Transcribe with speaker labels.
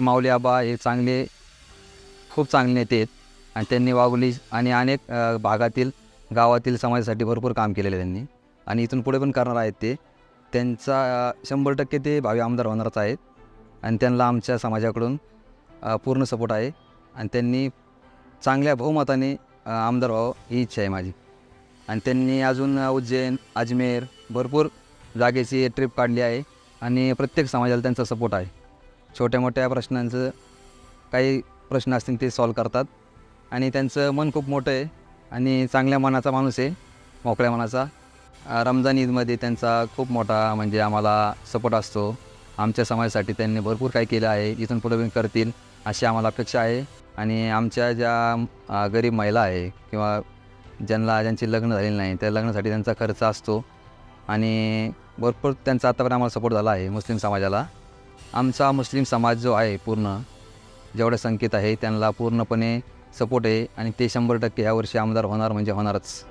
Speaker 1: माऊली आबा हे चांगले खूप चांगले नेते आहेत. आणि त्यांनी वागुली आणि अनेक भागातील गावातील समाजासाठी भरपूर काम केलेलं आहे त्यांनी. आणि इथून पुढे पण करणार आहेत ते. त्यांचा शंभर टक्के ते भावी आमदार होणारच आहेत. आणि त्यांना आमच्या समाजाकडून पूर्ण सपोर्ट आहे. आणि त्यांनी चांगल्या बहुमताने आमदार व्हावं ही इच्छा आहे माझी. आणि त्यांनी अजून उज्जैन अजमेर भरपूर जागेची ट्रिप काढली आहे. आणि प्रत्येक समाजाला त्यांचा सपोर्ट आहे. छोट्या मोठ्या प्रश्नांचं काही प्रश्न असतील ते सॉल्व करतात. आणि त्यांचं मन खूप मोठं आहे आणि चांगल्या मनाचा माणूस आहे मोकळ्या मनाचा. रमजान ईदमध्ये त्यांचा खूप मोठा म्हणजे आम्हाला सपोर्ट असतो. आमच्या समाजासाठी त्यांनी भरपूर काही केलं आहे इथून पुढे करतील अशी आम्हाला अपेक्षा आहे. आणि आमच्या ज्या गरीब महिला आहे किंवा ज्यांना ज्यांचे लग्न झालेली नाही त्या लग्नासाठी त्यांचा खर्च असतो. आणि भरपूर त्यांचा आतापर्यंत आम्हाला सपोर्ट झाला आहे मुस्लिम समाजाला. आमचा मुस्लिम समाज जो आहे पूर्ण जेवढे संकेत आहे त्यांना पूर्णपणे सपोर्ट आहे आणि ते शंभर टक्के ह्यावर्षी आमदार होणार म्हणजे होणारच.